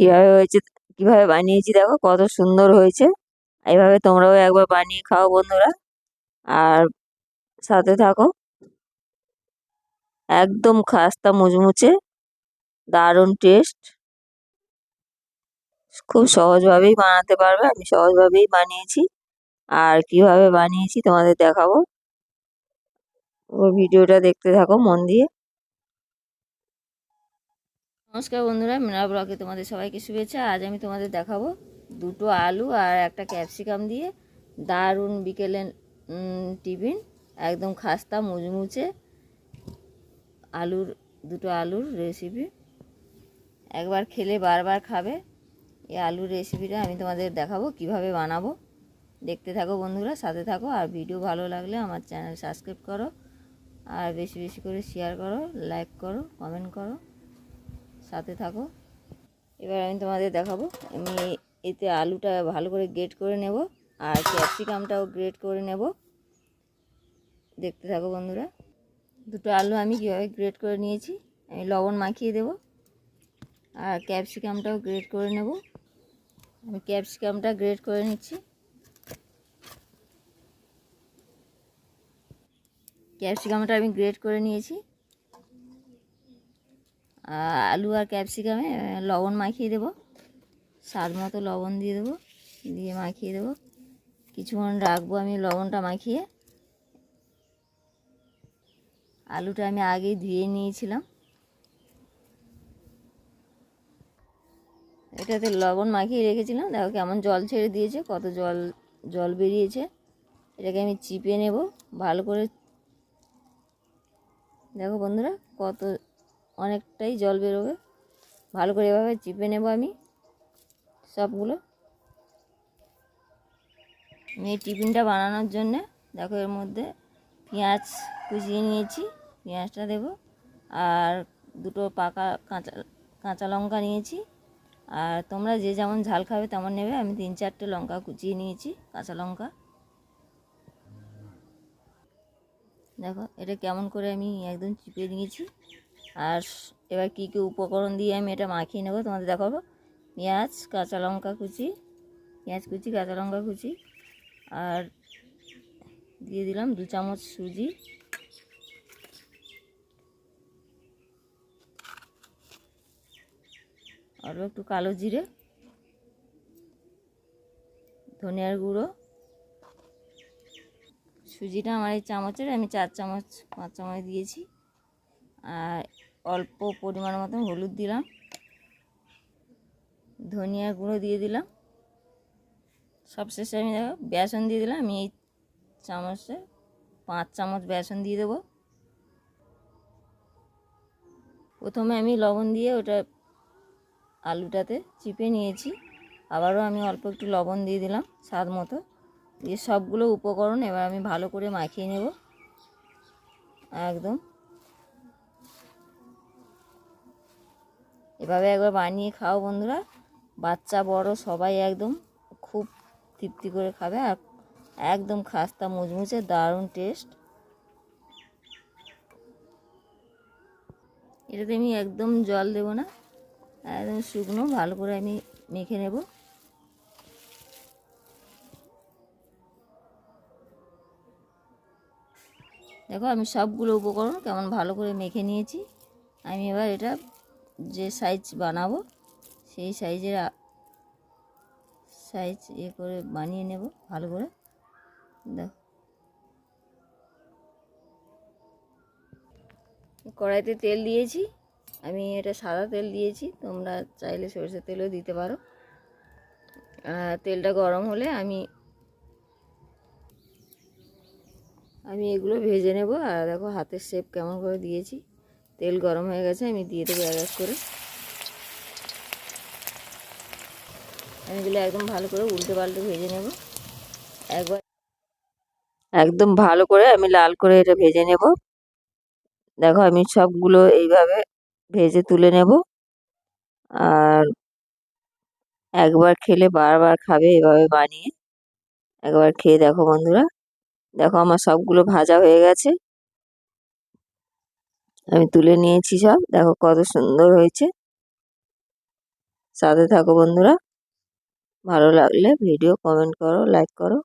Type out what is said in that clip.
কীভাবে হয়েছে, কীভাবে বানিয়েছি দেখো কত সুন্দর হয়েছে। এইভাবে তোমরাও একবার বানিয়ে খাও বন্ধুরা। আর সাথে থাকো। একদম খাস্তা মুচমুচে, দারুণ টেস্ট খুব সহজভাবেই বানাতে পারবে, আমি সহজভাবেই বানিয়েছি। আর কীভাবে বানিয়েছি তোমাদের দেখাবো। ভিডিওটা দেখতে থাকো মন দিয়ে। নমস্কার বন্ধুরা, মিনা ব্লকে তোমাদের সবাইকে শুভেচ্ছা। আজ আমি তোমাদের দেখাবো দুটো আলু আর একটা ক্যাপসিকাম দিয়ে দারুণ বিকেলের টিফিন। একদম খাস্তা, মুচমুচে আলুর, দুটো আলুর রেসিপি একবার খেলে বারবার খাবে। এই আলুর রেসিপিটা আমি তোমাদের দেখাবো, কীভাবে বানাবো। দেখতে থাকো বন্ধুরা, সাথে থাকো। আর ভিডিও ভালো লাগলে আমার চ্যানেল সাবস্ক্রাইব করো। আর বেশি বেশি করে শেয়ার করো লাইক করো কমেন্ট করো। সাথে থাকো। এবার আমি তোমাদের দেখাবো। আমি এতে আলুটা ভালো করে গ্রেট করে নেব আর ক্যাপসিকামটাও গ্রেট করে নেব। দেখতে থাকো বন্ধুরা। দুটো আলু আমি কীভাবে গ্রেট করে নিয়েছি, আমি লবণ মাখিয়ে দেব আর ক্যাপসিকামটাও গ্রেট করে নেব। আমি ক্যাপসিকামটা গ্রেট করে নিচ্ছি। ক্যাপসিকামটা আমি গ্রেট করে নিয়েছি। আলু আর ক্যাপসিকামে লবণ মাখিয়ে দেব। স্বাদ মতো লবণ দিয়ে দেবো, দিয়ে মাখিয়ে দেবো। কিছুক্ষণ রাখব আমি লবণটা মাখিয়ে। আলুটা আমি আগেই ধুয়ে নিয়েছিলাম। এটাতে লবণ মাখিয়ে রেখেছিলাম। দেখো কেমন জল ছেড়ে দিয়েছে, কত জল জল বেরিয়েছে। এটাকে আমি চিপে নেব, ভালো করে। দেখো বন্ধুরা, কত অনেকটাই জল বেরোবে। ভালো করে এভাবে চিপে নেব আমি সবগুলো। এই টিফিনটা বানানোর জন্যে দেখো এর মধ্যে পেঁয়াজ কুচিয়ে নিয়েছি, পেঁয়াজটা দেব আর দুটো পাকা কাঁচা কাঁচা লঙ্কা নিয়েছি। আর তোমরা যে যেমন ঝাল খাবে তেমন নেবে। আমি তিন চারটে লঙ্কা কুচিয়ে নিয়েছি, কাঁচা লঙ্কা। দেখো এটা কেমন করে আমি একদম চিপে নিয়েছি। আর এবার কী কী উপকরণ দিয়ে আমি এটা মাখিয়ে নেব তোমাদের দেখাবো। পেঁয়াজ, কাঁচা লঙ্কা কুচি, পেঁয়াজ কুচি, কাঁচা লঙ্কা কুচি, আর দিয়ে দিলাম দু চামচ সুজি। আরও একটু কালো জিরে, ধনিয়ার গুঁড়ো। সুজিটা আমার এই চামচের, আমি চার চামচ, পাঁচ চামচ দিয়েছি। আর অল্প পরিমাণ মতন হলুদ দিলাম। ধনিয়ার গুঁড়ো দিয়ে দিলাম। সবশেষে আমি দেখো বেসন দিয়ে দিলাম। আমি এই চামচে পাঁচ চামচ বেসন দিয়ে দেবো। প্রথমে আমি লবণ দিয়ে ওটা আলুটাতে চিপে নিয়েছি। আবারও আমি অল্প একটু লবণ দিয়ে দিলাম স্বাদ মতো। দিয়ে সবগুলো উপকরণ এবার আমি ভালো করে মাখিয়ে নেব। একদম। এভাবে একবার বানিয়ে খাও বন্ধুরা। বাচ্চা, বড়, সবাই একদম খুব তৃপ্তি করে খাবে আর একদম খাস্তা মুচমুচে, দারুণ টেস্ট এটাতে আমি একদম জল দেব না, একদম শুকনো, ভালো করে আমি মেখে নেব। দেখো আমি সবগুলো উপকরণ কেমন ভালো করে মেখে নিয়েছি। আমি এবার এটা যে সাইজ বানাবো, সেই সাইজের সাইজ ইয়ে করে বানিয়ে নেব ভালো করে। দেখো কড়াইতে তেল দিয়েছি, আমি এটা সাদা তেল দিয়েছি, তোমরা চাইলে সরষের তেলও দিতে পারো। তেলটা গরম হলে আমি আমি এগুলো ভেজে নেব। আর দেখো হাতের শেপ কেমন করে দিয়েছি। তেল গরম হয়ে গেছে, আমি দিয়ে দেবো এক এক করে। আমি এগুলো একদম ভালো করে উল্টে পাল্টে ভেজে নেব। একবার একদম ভালো করে আমি লাল করে এটা ভেজে নেব। দেখো আমি সবগুলো এইভাবে ভেজে তুলে নেব। আর একবার খেলে বারবার খাবে এভাবে বানিয়ে। একবার খেয়ে দেখো বন্ধুরা। দেখো আমার সবগুলো ভাজা হয়ে গেছে। আমি তুলে নিয়েছি সব। দেখো কত সুন্দর হয়েছে। সাথে থাকো বন্ধুরা। ভালো লাগলে ভিডিও কমেন্ট করো, লাইক করো।